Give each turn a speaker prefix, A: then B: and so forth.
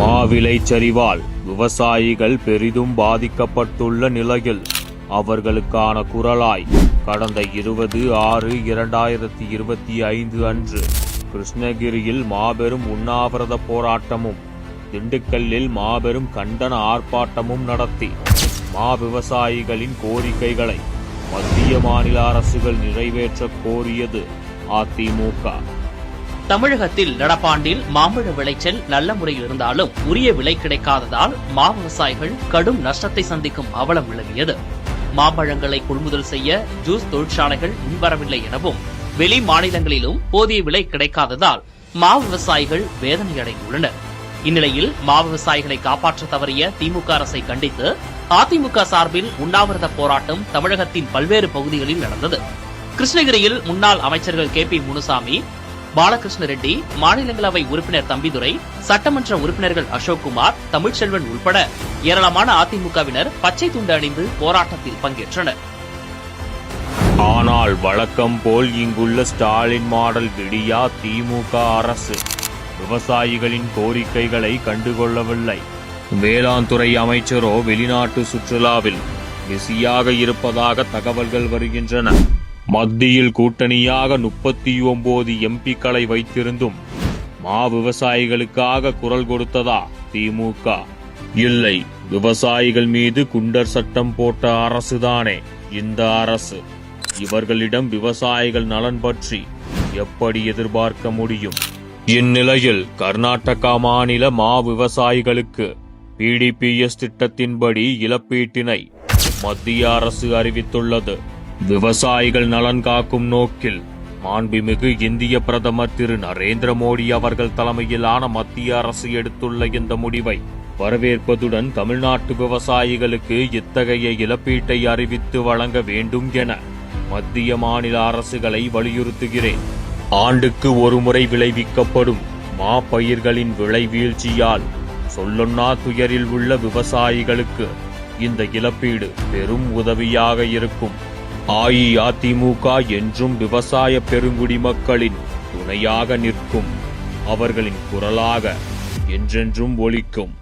A: மாவிலை சரிவால் விவசாயிகள் பெரிதும் பாதிக்கப்பட்டுள்ள நிலையில் அவர்களுக்கான குரலாய் கடந்த இருபது ஆறு இரண்டாயிரத்தி இருபத்தி ஐந்து அன்று கிருஷ்ணகிரியில் மாபெரும் உண்ணாவிரத போராட்டமும் திண்டுக்கல்லில் மாபெரும் கண்டன ஆர்ப்பாட்டமும் நடத்தி மா விவசாயிகளின் கோரிக்கைகளை மத்திய மாநில அரசுகள் நிறைவேற்றக் கோரியது அதிமுக
B: தமிழகத்தில் நடப்பாண்டில் மாம்பழ விளைச்சல் நல்ல முறையில் இருந்தாலும் உரிய விலை கிடைக்காததால் மா விவசாயிகள் கடும் நஷ்டத்தை சந்திக்கும் அவலம் நிலவியது மாம்பழங்களை கொள்முதல் செய்ய ஜூஸ் தொழிற்சாலைகள் முன்வரவில்லை எனவும் வெளி மாநிலங்களிலும் போதிய விலை கிடைக்காததால் மா விவசாயிகள் வேதனை அடைந்துள்ளனர் இந்நிலையில் மா விவசாயிகளை காப்பாற்ற தவறிய திமுக அரசை கண்டித்து அதிமுக சார்பில் உண்ணாவிரத போராட்டம் தமிழகத்தின் பல்வேறு பகுதிகளில் நடந்தது. கிருஷ்ணகிரியில் முன்னாள் அமைச்சர்கள் கே பி முனுசாமி பாலகிருஷ்ண ரெட்டி மாநிலங்களவை உறுப்பினர் தம்பிதுரை சட்டமன்ற உறுப்பினர்கள் அசோக்குமார் தமிழ்ச்செல்வன் உள்பட ஏராளமான அதிமுகவினர் பச்சை துண்டு அணிந்து போராட்டத்தில் பங்கேற்றனர்.
A: ஆனால் வழக்கம் போல் இங்குள்ள ஸ்டாலின் மாடல் விடியா திமுக அரசு. விவசாயிகளின் கோரிக்கைகளை கண்டுகொள்ளவில்லை. வேளாண் துறை அமைச்சரோ வெளிநாட்டு சுற்றுலாவில் பிஸியாக இருப்பதாக தகவல்கள் வருகின்றன. மத்தியில் கூட்டணியாக முப்பத்தி ஒன்பது எம்பிக்களை வைத்திருந்தும் மா விவசாயிகளுக்காக குரல் கொடுத்ததா திமுக? இல்லை விவசாயிகள் மீது குண்டர் சட்டம் போட்ட அரசுதானே இந்த அரசு. இவர்களிடம் விவசாயிகள் நலன் பற்றி எப்படி எதிர்பார்க்க முடியும்? இந்நிலையில் கர்நாடகா மாநில மா விவசாயிகளுக்கு பிடிபிஎஸ் திட்டத்தின்படி இழப்பீட்டினை மத்திய அரசு அறிவித்துள்ளது. விவசாயிகள் நலன் காக்கும் நோக்கில் மாண்புமிகு இந்திய பிரதமர் திரு நரேந்திர மோடி அவர்கள் தலைமையிலான மத்திய அரசு எடுத்துள்ள இந்த முடிவை வரவேற்பதுடன் தமிழ்நாட்டு விவசாயிகளுக்கு இத்தகைய இழப்பீட்டை அறிவித்து வழங்க வேண்டும் என மத்திய மாநில அரசுகளை வலியுறுத்துகிறேன். ஆண்டுக்கு ஒருமுறை விளைவிக்கப்படும் மா பயிர்களின் விலை வீழ்ச்சியால் சொல்லொன்னா துயரில் உள்ள விவசாயிகளுக்கு இந்த இழப்பீடு பெரும் உதவியாக இருக்கும். அஇஅதிமுக என்றும் விவசாய பெருங்குடி மக்களின் துணையாக நிற்கும் அவர்களின் குரலாக என்றென்றும் ஒலிக்கும்.